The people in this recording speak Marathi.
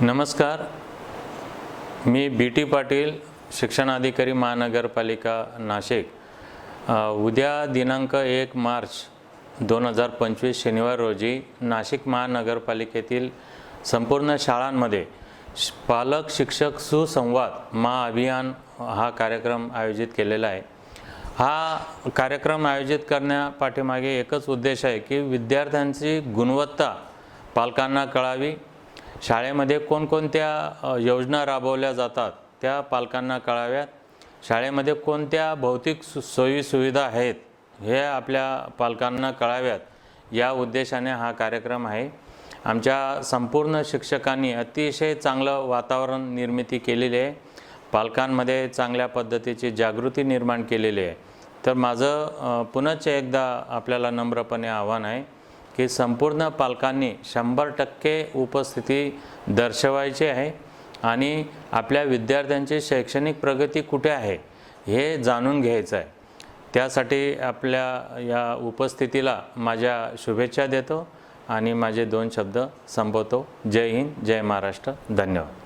नमस्कार. मी बी टी पाटील शिक्षणाधिकारी महानगरपालिका नाशिक. उद्या दिनांक एक मार्च दोन हजार पंचवीस शनिवार रोजी नाशिक महानगरपालिकेतील संपूर्ण शाळांमध्ये श- पालक शिक्षक सुसंवाद महाअभियान हा कार्यक्रम आयोजित केलेला आहे. हा कार्यक्रम आयोजित करण्यापाठीमागे एकच उद्देश आहे की विद्यार्थ्यांची गुणवत्ता पालकांना कळावी. शाळेमध्ये कोणकोणत्या योजना राबवल्या जातात त्या पालकांना कळाव्यात. शाळेमध्ये कोणत्या भौतिक सु सोयी सुविधा आहेत हे आपल्या पालकांना कळाव्यात या उद्देशाने हा कार्यक्रम आहे. आमच्या संपूर्ण शिक्षकांनी अतिशय चांगलं वातावरण निर्मिती केलेली आहे. पालकांमध्ये चांगल्या पद्धतीची जागृती निर्माण केलेली आहे. तर माझं पुनच पुनश्च एकदा आपल्याला नम्रपणे आव्हान आहे की संपूर्ण पालकांनी शंभर टक्के उपस्थिती दर्शवायची आहे आणि आपल्या विद्यार्थ्यांची शैक्षणिक प्रगती कुठे आहे हे जाणून घ्यायचं आहे. त्यासाठी आपल्या या उपस्थितीला माझ्या शुभेच्छा देतो आणि माझे दोन शब्द संपवतो. जय हिंद जय महाराष्ट्र. धन्यवाद.